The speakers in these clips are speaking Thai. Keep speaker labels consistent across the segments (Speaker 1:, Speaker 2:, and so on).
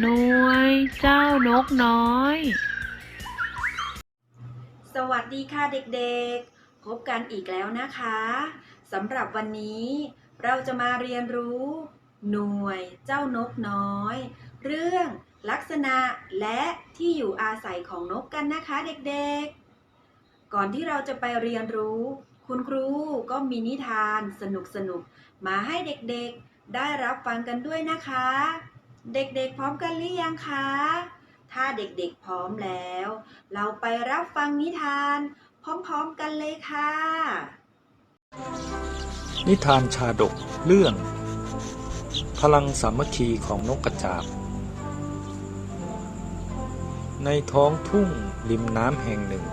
Speaker 1: หน่วยเจ้านกน้อย
Speaker 2: สวัสดีค่ะเด็กๆ พบกันอีกแล้วนะคะสำหรับวันนี้ เราจะมาเรียนรู้ หน่วยเจ้านกน้อย เรื่องลักษณะและที่อยู่อาศัยของนกกันนะคะเด็กๆ ก่อนที่เราจะไปเรียนรู้ คุณครูก็มีนิทานสนุกๆ มาให้เด็กๆ ได้รับฟังกันด้วยนะคะ เด็กๆพร้อมกันหรือยังคะ ถ้าเด็กๆพร้อมแล้ว เราไปรับฟังนิทาน พร้อมๆกันเลยค่ะ
Speaker 3: นิทานชาดกเรื่อง พลังสามัคคีของนกกระจาบ ในท้องทุ่งริมน้ำแห่งหนึ่ง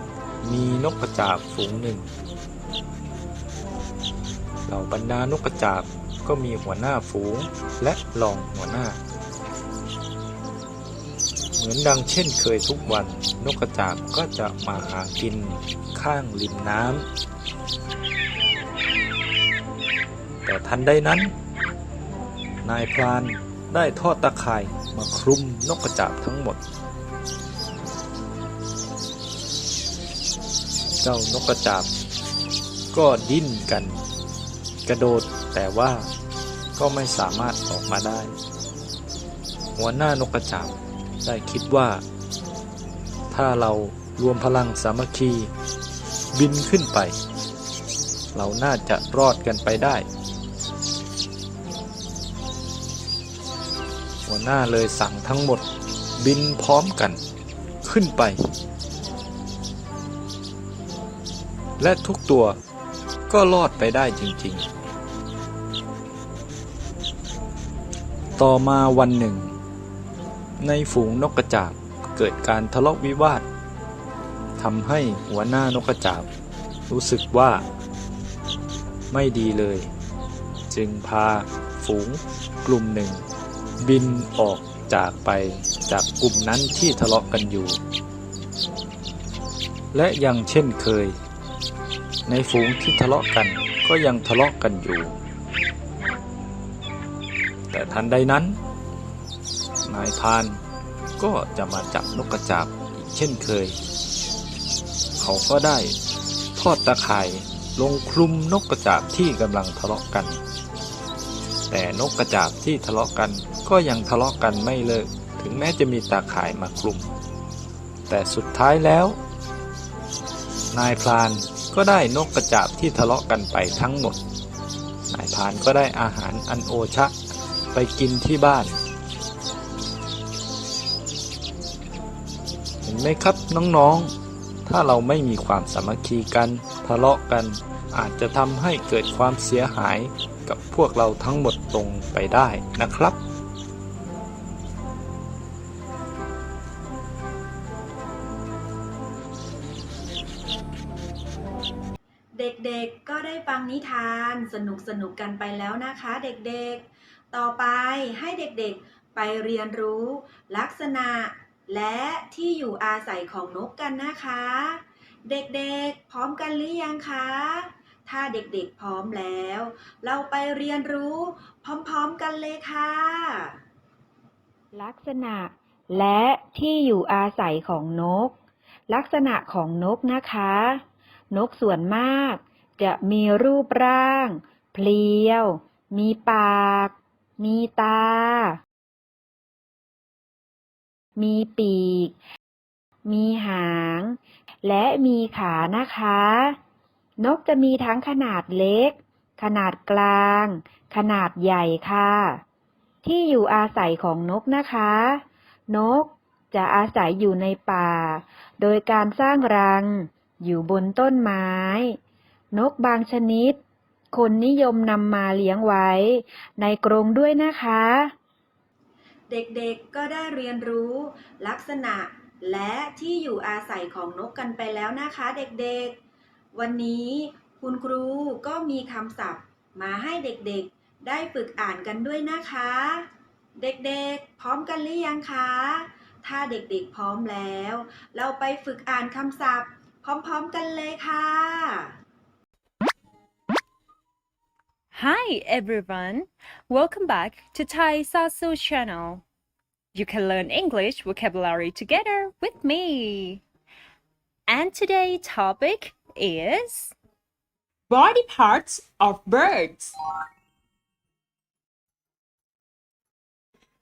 Speaker 3: มีนกกระจาบฝูงหนึ่ง เหล่าบรรดานกกระจาบก็มีหัวหน้าฝูงและรองหัวหน้า เหมือนดังเช่นเคยทุกวันนกกระจาบก็จะมาหากินข้างริมน้ำแต่ทันใดนั้น นายพรานได้ทอดตะข่ายมาคลุมนกกระจาบทั้งหมด เจ้านกกระจาบก็ดิ้นกัน กระโดดแต่ว่าก็ไม่สามารถออกมาได้ หัวหน้านกกระจาบ ได้คิดว่า ถ้าเรารวมพลังสามัคคี บินขึ้นไป เราน่าจะรอดกันไปได้ หัวหน้าเลยสั่งทั้งหมดบินพร้อมกันขึ้นไป และทุกตัวก็รอดไปได้จริง ๆ ต่อมาวันหนึ่ง ในฝูงนกกระจาบเกิดการทะเลาะวิวาททำให้หัวหน้านกกระจาบ รู้สึกว่า ไม่ดีเลย จึงพาฝูงกลุ่มหนึ่ง บินออกจากไปจากกลุ่มนั้นที่ทะเลาะกันอยู่ และยังเช่นเคย ในฝูงที่ทะเลาะกันก็ยังทะเลาะกันอยู่ แต่ทันใดนั้น นายพาน ก็จะมาจับนกกระจาบอีกเช่นเคย เขาก็ได้ทอดตะข่ายลงคลุมนกกระจาบที่กำลังทะเลาะกัน แต่นกกระจาบที่ทะเลาะกันก็ยังทะเลาะกันไม่เลิก ถึงแม้จะมีตาข่ายมาคลุม แต่สุดท้ายแล้ว นายพรานก็ได้นกกระจาบที่ทะเลาะกันไปทั้งหมด นายพรานก็ได้อาหารอันโอชะ ไปกินที่บ้าน ไหมครับน้องๆ ถ้าเราไม่มีความสามัคคีกัน ทะเลาะกัน อาจจะทำให้เกิดความเสียหายกับพวกเราทั้งหมดลงไปได้นะครับ
Speaker 2: เด็กๆ ก็ได้ฟังนิทานสนุกๆกันไปแล้วนะคะเด็กๆ ต่อไปให้เด็กๆ ไปเรียนรู้ ลักษณะ และที่อยู่อาศัยของนกกันนะคะ เด็กๆพร้อมกันหรือยังคะ ถ้าเด็กๆพร้อมแล้ว เราไปเรียนรู้พร้อมๆกันเลยค่ะ
Speaker 4: ลักษณะและที่อยู่อาศัยของนก ลักษณะของนกนะคะ นกส่วนมากจะมีรูปร่าง เพลียว มีปาก มีตา มีปีก มีหาง และมีขานะคะ นกจะมีทั้งขนาดเล็ก ขนาดกลาง ขนาดใหญ่ค่ะ ที่อยู่อาศัยของนกนะคะ นกจะอาศัยอยู่ในป่า โดยการสร้างรัง อยู่บนต้นไม้ นกบางชนิด คนนิยมนำมาเลี้ยงไว้ ในกรงด้วยนะคะ
Speaker 2: เด็กๆก็ได้เรียนรู้ ลักษณะและที่อยู่อาศัยของนกกันไปแล้วนะคะเด็กๆ วันนี้คุณครูก็มีคำศัพท์มาให้เด็กๆ ได้ฝึกอ่านกันด้วยนะคะ เด็กๆ พร้อมกันหรือยังคะ ถ้าเด็กๆพร้อมแล้ว เราไปฝึกอ่านคำศัพท์ พร้อมๆกันเลยค่ะ
Speaker 5: Hi everyone, welcome back to Thai Sasu channel. You can learn English vocabulary together with me. And today's topic is body parts of birds.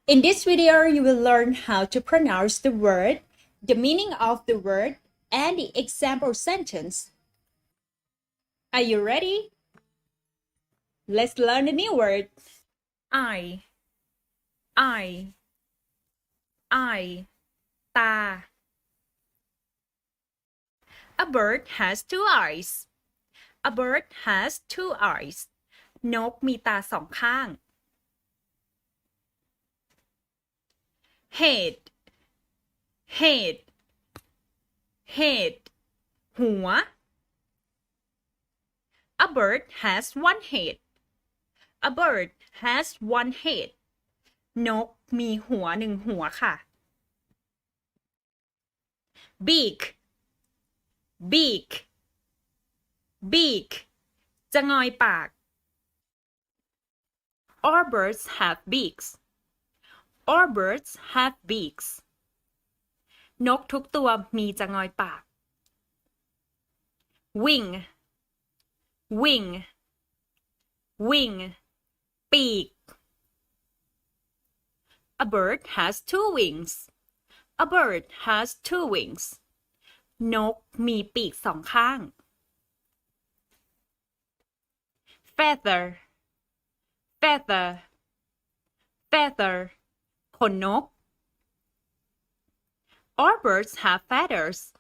Speaker 5: In this video, you will learn how to pronounce the word, the meaning of the word, and the example sentence. Are you ready? Let's learn a new word. I, I, I, ตา A bird has two eyes. A bird has two eyes. นกมีตาสองข้าง head head head หัว A bird has one head. A bird has one head. นกมีหัวหนึ่งหัวค่ะ beak beak beak จะงอยปาก All birds have beaks. All birds have beaks. นกทุกตัวมีจะงอยปาก wing wing wing ปีก A bird has two wings. A bird has two wings. นกมีปีกสองข้าง feather feather feather ขนนก All birds have feathers.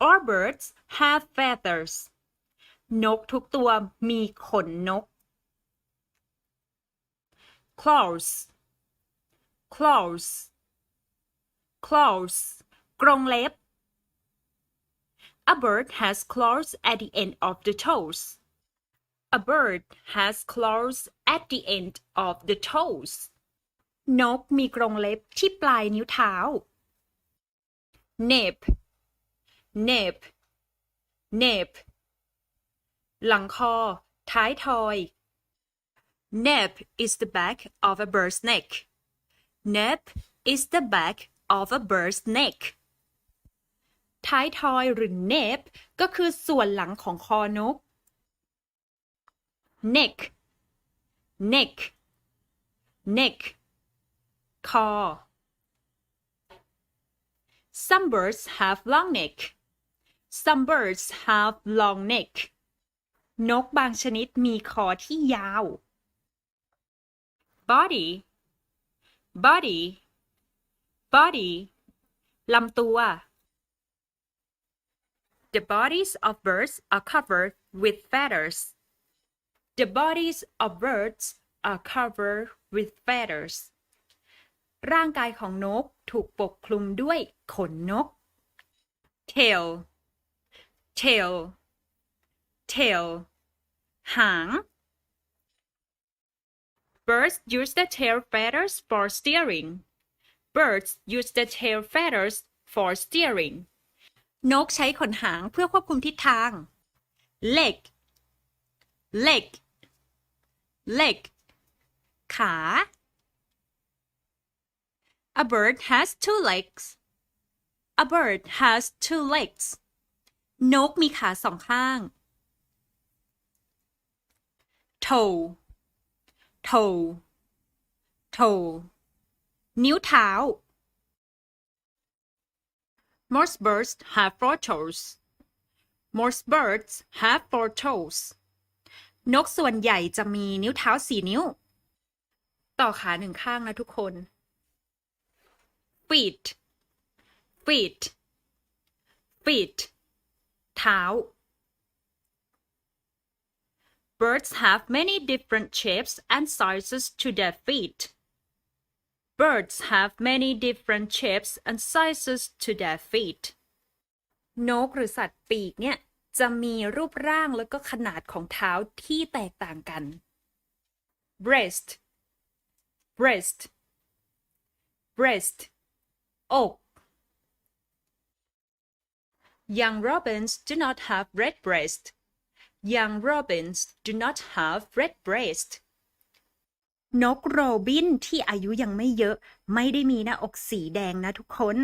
Speaker 5: All birds have feathers. นกทุกตัวมีขนนก claws claws claws กรงเล็บ A bird has claws at the end of the toes. A bird has claws at the end of the toes. นกมีกรงเล็บที่ปลายนิ้วเท้า nape nape nape หลังคอ ท้ายทอย nape is the back of a bird's neck nape is the back of a bird's neck ท้ายทอยหรือ nape ก็คือส่วนหลังของคอนก neck neck neck คอ Some birds have long neck. Some birds have long neck. นกบางชนิดมีคอที่ยาว body body body ลำตัว The bodies of birds are covered with feathers. The bodies of birds are covered with feathers. ร่างกายของนกถูกปกคลุมด้วยขนนก tail tail tail หาง birds use the tail feathers for steering birds use the tail feathers for steering นกใช้ขนหางเพื่อควบคุมทิศทาง leg leg leg ขา A bird has two legs. A bird has two legs. นกมีขาสองข้าง toe toe toe นิ้วเท้า Most birds have four toes. Most birds have four toes. นกส่วนใหญ่จะมีนิ้วเท้าสี่นิ้ว ต่อขาหนึ่งข้างนะทุกคน feet feet feet เท้า Birds have many different shapes and sizes to their feet. Birds have many different shapes and sizes to their feet. นกหรือสัตว์ปีกเนี่ย จะมีรูปร่างแล้วก็ขนาดของเท้าที่แตกต่างกัน breast breast breast อก Young robins do not have red breast. Young robins do not have red breast. นกโรบินที่อายุยังไม่เยอะ ไม่ได้มีหน้าอกสีแดงนะทุกคน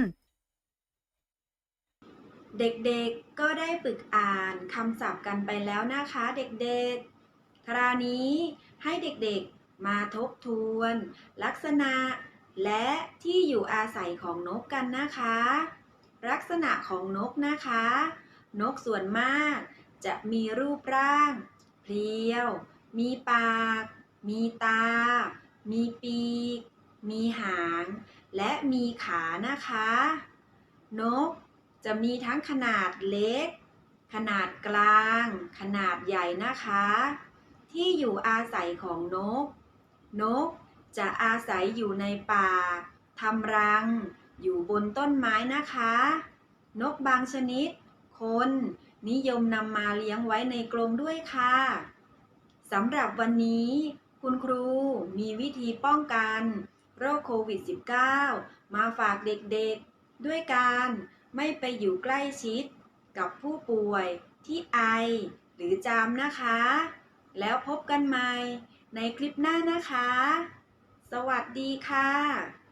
Speaker 2: เด็กๆ ก็ได้ฝึกอ่านคำศัพท์กันไปแล้วนะคะเด็กๆ คราวนี้ให้เด็กๆ มาทบทวน ลักษณะ และที่อยู่อาศัยของนกกันนะคะ ลักษณะของนกนะคะ นกส่วนมาก จะมีรูปร่างเพรียว มีปาก มีตา มีปีก มีหาง และมีขานะคะ นกจะมีทั้งขนาดเล็ก ขนาดกลาง ขนาดใหญ่นะคะ ที่อยู่อาศัยของนก นกจะอาศัยอยู่ในป่าทำรัง อยู่บนต้นไม้นะคะ นกบางชนิด คน นิยมนำมาเลี้ยงไว้ในกรงด้วยค่ะสำหรับวันนี้ คุณครูมีวิธีป้องกันโรคโควิด -19 มาฝากเด็กๆ ด้วยการไม่ไปอยู่ใกล้ชิดกับผู้ป่วยที่ไอ หรือจามนะคะ แล้วพบกันใหม่ในคลิปหน้านะคะ สวัสดีค่ะ